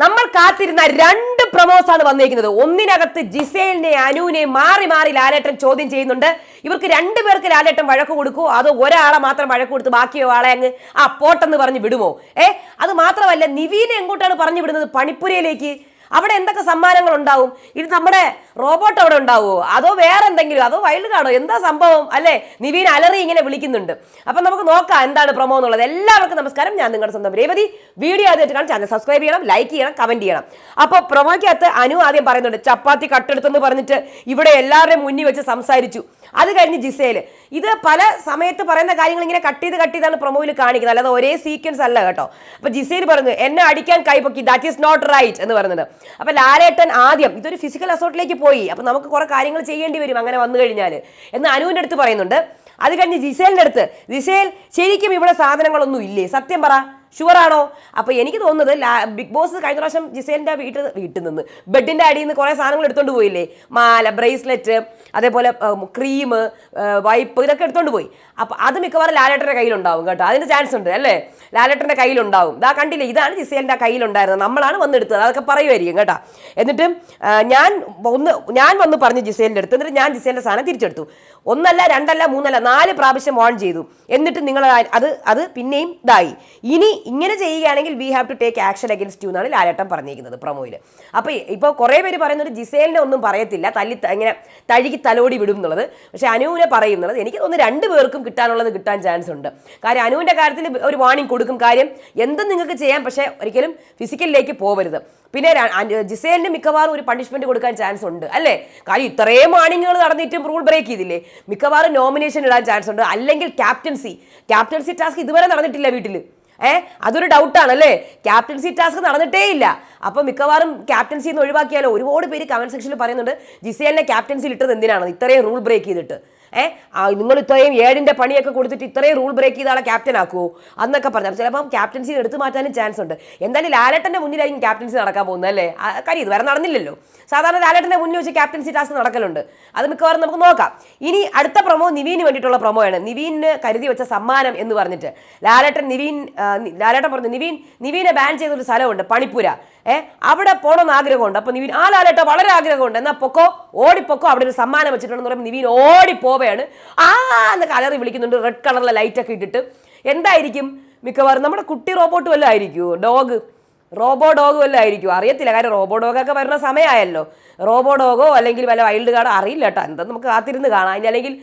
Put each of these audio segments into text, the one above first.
നമ്മൾ കാത്തിരുന്ന രണ്ട് പ്രമോസ് ആണ് വന്നിരിക്കുന്നത് ഒന്നിനകത്ത് ജിസേലിനെ അനുവിനെ മാറി മാറി ലാലേട്ടൻ ചോദ്യം ചെയ്യുന്നുണ്ട്. ഇവർക്ക് രണ്ടുപേർക്ക് ലാലേട്ടൻ വഴക്ക് കൊടുക്കുമോ അതോ ഒരാളെ മാത്രം വഴക്ക് കൊടുത്ത് ബാക്കി ആളെ അങ്ങ് ആ പോട്ടെന്ന് പറഞ്ഞ് വിടുമോ? ഏ അത് മാത്രമല്ല നിവീനെ എങ്ങോട്ടാണ് പറഞ്ഞു വിടുന്നത്? പണിപ്പുരയിലേക്ക്. അവിടെ എന്തൊക്കെ സമ്മാനങ്ങൾ ഉണ്ടാവും ഇത് നമ്മുടെ റോബോട്ട് അവിടെ ഉണ്ടാവുമോ അതോ വേറെ എന്തെങ്കിലും അതോ വൈൽഡ് കാർഡോ? എന്താ സംഭവം? അല്ലേ? നിവീൻ അലറി ഇങ്ങനെ വിളിക്കുന്നുണ്ട്. അപ്പൊ നമുക്ക് നോക്കാം എന്താണ് പ്രൊമോ എന്നുള്ളത്. എല്ലാവർക്കും നമസ്കാരം. ഞാൻ നിങ്ങളുടെ സ്വന്തം രേവതി. വീഡിയോ ആദ്യമായിട്ട് കാണാൻ ചാനൽ സബ്സ്ക്രൈബ് ചെയ്യണം ലൈക്ക് ചെയ്യണം കമന്റ് ചെയ്യണം. അപ്പോൾ പ്രൊമോയ്ക്കകത്ത് അനു ആദ്യം പറയുന്നുണ്ട് ചപ്പാത്തി കട്ടെടുത്തെന്ന് പറഞ്ഞിട്ട് ഇവിടെ എല്ലാവരുടെയും മുന്നിൽ വെച്ച് സംസാരിച്ചു. അത് കഴിഞ്ഞ് ജിസേൽ ഇത് പല സമയത്ത് പറയുന്ന കാര്യങ്ങൾ ഇങ്ങനെ കട്ട് ചെയ്ത് കട്ട് ചെയ്താണ് പ്രൊമോയിൽ കാണിക്കുന്നത്. അല്ലാതെ ഒരേ സീക്വൻസ് അല്ല കേട്ടോ. അപ്പൊ ജിസേൽ പറഞ്ഞു എന്നെ അടിക്കാൻ കൈപ്പൊക്കി ദാറ്റ് ഈസ് നോട്ട് റൈറ്റ് എന്ന് പറയുന്നത് അപ്പൊ ലാലേട്ടൻ ആദ്യം ഇതൊരു ഫിസിക്കൽ അസോർട്ടിലേക്ക് പോയി. അപ്പോൾ നമുക്ക് കുറെ കാര്യങ്ങൾ ചെയ്യേണ്ടി വരും അങ്ങനെ വന്നു കഴിഞ്ഞാൽ എന്ന് അനുവിന്റെ അടുത്ത് പറയുന്നുണ്ട്. അത് കഴിഞ്ഞ് ജിസേലിന്റെ അടുത്ത് ജിസേൽ ശരിക്കും ഇവിടെ സാധനങ്ങളൊന്നും ഇല്ലേ? സത്യം പറ. ഷുവർ ആണോ? അപ്പൊ എനിക്ക് തോന്നുന്നത് ബിഗ് ബോസ് കഴിഞ്ഞ പ്രാവശ്യം ജിസേലിന്റെ വീട്ടിൽ വീട്ടിൽ നിന്ന് ബെഡിന്റെ അടിയിൽ നിന്ന് കുറേ സാധനങ്ങൾ എടുത്തുകൊണ്ട് പോയില്ലേ? മാല ബ്രേസ്ലെറ്റ് അതേപോലെ ക്രീം വൈപ്പ് ഇതൊക്കെ എടുത്തുകൊണ്ട് പോയി. അപ്പോൾ അത് മിക്കവാറും ലാലേട്ടന്റെ കയ്യിലുണ്ടാവും കേട്ടോ. അതിന്റെ ചാൻസ് ഉണ്ട് അല്ലേ? ലാലേട്ടന്റെ കയ്യിലുണ്ടാവും. ഇതാ കണ്ടില്ലേ ഇതാണ് ജിസേലിന്റെ കയ്യിലുണ്ടായിരുന്നത്. നമ്മളാണ് വന്നെടുത്തത് അതൊക്കെ പറയുമായിരിക്കും കേട്ടോ. എന്നിട്ട് ഞാൻ ഒന്ന് ഞാൻ വന്ന് പറഞ്ഞു ജിസേലിന്റെ അടുത്ത് എന്നിട്ട് ഞാൻ ജിസേലിന്റെ സാധനം തിരിച്ചെടുത്തു. ഒന്നല്ല രണ്ടല്ല മൂന്നല്ല നാല് പ്രാവശ്യം ഓൺ ചെയ്തു. എന്നിട്ട് നിങ്ങൾ അത് അത് പിന്നെയും ഇതായി. ഇനി ഇങ്ങനെ ചെയ്യുകയാണെങ്കിൽ we have to take action against you എന്നാണ് ലാലേട്ടൻ പറഞ്ഞിരിക്കുന്നത് പ്രൊമോയിൽ അപ്പോൾ ഇപ്പോൾ കുറേ പേര് പറയുന്നത് ജിസേലിനെ ഒന്നും പറയത്തില്ല തല്ലി ഇങ്ങനെ തഴുകി തലോടി വിടും എന്നുള്ളത്. പക്ഷേ അനുവിനെ പറയുന്നത് എനിക്ക് തോന്നുന്നു രണ്ട് പേർക്കും കിട്ടാനുള്ളത് കിട്ടാൻ ചാൻസ് ഉണ്ട്. കാര്യം അനുവിന്റെ കാര്യത്തിൽ ഒരു വാണിംഗ് കൊടുക്കും. കാര്യം എന്തും നിങ്ങൾക്ക് ചെയ്യാം പക്ഷേ ഒരിക്കലും ഫിസിക്കലിലേക്ക് പോവരുത്. പിന്നെ ജിസേലിന് മിക്കവാറും ഒരു പണിഷ്മെന്റ് കൊടുക്കാൻ ചാൻസ് ഉണ്ട് അല്ലേ? കാര്യം ഇത്രയും വാണിങ്ങുകൾ നടന്നിട്ടും റൂൾ ബ്രേക്ക് ചെയ്തില്ലേ? മിക്കവാറും നോമിനേഷൻ ഇടാൻ ചാൻസ് ഉണ്ട്. അല്ലെങ്കിൽ ക്യാപ്റ്റൻസി ക്യാപ്റ്റൻസി ടാസ്ക് ഇതുവരെ നടന്നിട്ടില്ല വീട്ടിൽ ഏ? അതൊരു ഡൗട്ടാണ് അല്ലേ ക്യാപ്റ്റൻസി ടാസ്ക് നടന്നിട്ടേ ഇല്ല. അപ്പൊ മിക്കവാറും ക്യാപ്റ്റൻസി എന്ന് ഒഴിവാക്കിയാലോ? ഒരുപാട് പേര് കമന്റ് സെക്ഷനിൽ പറയുന്നുണ്ട് ജിസേലിനെ ക്യാപ്റ്റൻസിയിൽ ഇട്ടത് എന്തിനാണ് ഇത്രയും റൂൾ ബ്രേക്ക് ചെയ്തിട്ട്. ഏ? നിങ്ങൾ ഇത്രയും ഏഴിന്റെ പണിയൊക്കെ കൊടുത്തിട്ട് ഇത്രയും റൂൾ ബ്രേക്ക് ചെയ്ത ആളെ ക്യാപ്റ്റൻ ആക്കുമോ അന്നൊക്കെ പറഞ്ഞു അപ്പോൾ ചിലപ്പം ക്യാപ്റ്റൻസി എടുത്തു മാറ്റാനും ചാൻസ് ഉണ്ട്. എന്തായാലും ലാലേട്ടന്റെ മുന്നിലായിരിക്കും ക്യാപ്റ്റൻസി നടക്കാൻ പോകുന്നത് അല്ലേ? കാര്യം ഇതുവരെ നടന്നില്ലല്ലോ. സാധാരണ ലാലേട്ടന്റെ മുന്നിൽ വെച്ച് ക്യാപ്റ്റൻസി ടാസ്ക് നടക്കലുണ്ട്. അത് മിക്കവാറും നമുക്ക് നോക്കാം. ഇനി അടുത്ത പ്രൊമോ നിവീന് വേണ്ടിയിട്ടുള്ള പ്രൊമോയാണ്. നിവീന് കരുതി വെച്ച സമ്മാനം എന്ന് പറഞ്ഞിട്ട്. ലാലേട്ടൻ നിവീൻ ലാലേട്ടൻ പറഞ്ഞു നിവീൻ നിവീനെ ബാൻ ചെയ്ത ഒരു സ്ഥലമുണ്ട് പണിപ്പുര. ഏ? അവിടെ പോകണമെന്ന് ആഗ്രഹമുണ്ട്. അപ്പൊ നിവീൻ ആ ലാലേട്ട വളരെ ആഗ്രഹമുണ്ട്. എന്നാ പൊക്കോ ഓടിപ്പൊക്കോ അവിടെ ഒരു സമ്മാനം വെച്ചിട്ടുണ്ടെന്ന് പറയുമ്പോൾ നിവീൻ ഓടി പോവുകയാണ് ആ എന്ന് കലറി വിളിക്കുന്നുണ്ട്. റെഡ് കളറിലെ ലൈറ്റൊക്കെ ഇട്ടിട്ട്. എന്തായിരിക്കും? മിക്കവാറും നമ്മുടെ കുട്ടി റോബോട്ട് വല്ലതും ആയിരിക്കുമോ ഡോഗ് റോബോ ഡോഗ് വല്ലതും ആയിരിക്കും അറിയത്തില്ല. കാര്യം റോബോ ഡോഗൊക്കെ വരുന്ന സമയമായല്ലോ. റോബോ ഡോഗോ അല്ലെങ്കിൽ വല്ല വൈൽഡ് കാർഡോ അറിയില്ല കേട്ടോ. എന്താ നമുക്ക് കാത്തിരുന്ന് കാണാം. ഇനി അല്ലെങ്കിൽ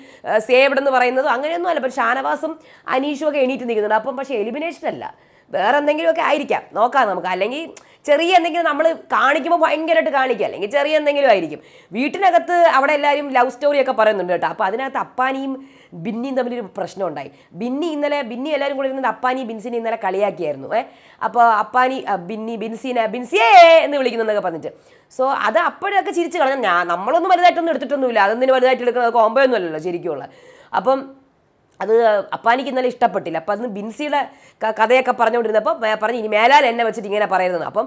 സേവ്ഡ് എന്ന് പറയുന്നത് അങ്ങനെയൊന്നും അല്ല പക്ഷെ ഷാനവാസും അനീഷും ഒക്കെ എണീറ്റ് നിൽക്കുന്നുണ്ട്. അപ്പം പക്ഷേ എലിമിനേഷൻ അല്ല. വേറെ എന്തെങ്കിലുമൊക്കെ ആയിരിക്കാം. നോക്കാം നമുക്ക്. അല്ലെങ്കിൽ ചെറിയ എന്തെങ്കിലും നമ്മൾ കാണിക്കുമ്പോൾ ഭയങ്കരമായിട്ട് കാണിക്കുക. അല്ലെങ്കിൽ ചെറിയ എന്തെങ്കിലും ആയിരിക്കും. വീട്ടിനകത്ത് അവിടെ എല്ലാവരും ലവ് സ്റ്റോറി ഒക്കെ പറയുന്നുണ്ട് കേട്ടോ. അപ്പോൾ അതിനകത്ത് അപ്പാനിയും ബിന്നിയും തമ്മിലൊരു പ്രശ്നം ഉണ്ടായി. ബിന്നി ഇന്നലെ ബിന്നി എല്ലാവരും കൂടി ഇരുന്നത് അപ്പാനി ബിൻസിനെ ഇന്നലെ കളിയാക്കിയായിരുന്നു. ഏ? അപ്പോൾ അപ്പാനി ബിന്നി ബിൻസിനെ ബിൻസിയേ എന്ന് വിളിക്കുന്നതൊക്കെ പറഞ്ഞിട്ട്. സോ അത് അപ്പോഴൊക്കെ ചിരിച്ച് കളഞ്ഞാൽ ഞാൻ നമ്മളൊന്നും വലുതായിട്ടൊന്നും എടുത്തിട്ടൊന്നുമില്ല. അതൊന്നും വലുതായിട്ട് എടുക്കുന്നത് കോമ്പോ ഒന്നുമല്ലല്ലോ ശരിക്കുമുള്ള. അപ്പം അത് അപ്പാനിക്ക് ഇന്നലെ ഇഷ്ടപ്പെട്ടില്ല. അപ്പം അന്ന് ബിൻസിയുടെ കഥയൊക്കെ പറഞ്ഞുകൊണ്ടിരുന്നപ്പോൾ പറഞ്ഞു ഇനി മേലാൽ എന്നെ വെച്ചിട്ട് ഇങ്ങനെ പറയുന്നത് അപ്പം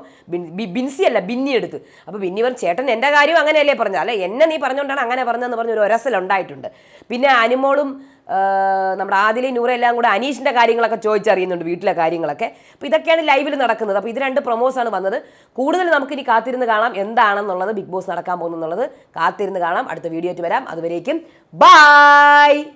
ബിൻസി അല്ല ബിന്നി എടുത്ത്. അപ്പോൾ ബിന്നി പറഞ്ഞു ചേട്ടൻ എന്റെ കാര്യം അങ്ങനെയല്ലേ പറഞ്ഞത്? അല്ലേ എന്നെ നീ പറഞ്ഞുകൊണ്ടാണ് അങ്ങനെ പറഞ്ഞതെന്ന് പറഞ്ഞ ഒരു ഉണ്ടായിട്ടുണ്ട്. പിന്നെ അനുമോളും നമ്മുടെ ആദിലെ നൂറെല്ലാം കൂടെ അനീഷിന്റെ കാര്യങ്ങളൊക്കെ ചോദിച്ചറിയുന്നുണ്ട് വീട്ടിലെ കാര്യങ്ങളൊക്കെ. അപ്പോൾ ഇതൊക്കെയാണ് ലൈവിൽ നടക്കുന്നത്. അപ്പോൾ ഇത് രണ്ട് പ്രൊമോസാണ് വന്നത്. കൂടുതൽ നമുക്കിനി കാത്തിരുന്ന് കാണാം എന്താണെന്നുള്ളത് ബിഗ് ബോസ് നടക്കാൻ പോകുന്നുള്ളത് കാത്തിരുന്ന് കാണാം. അടുത്ത വീഡിയോ വരാം. അതുവരേക്കും ബായ്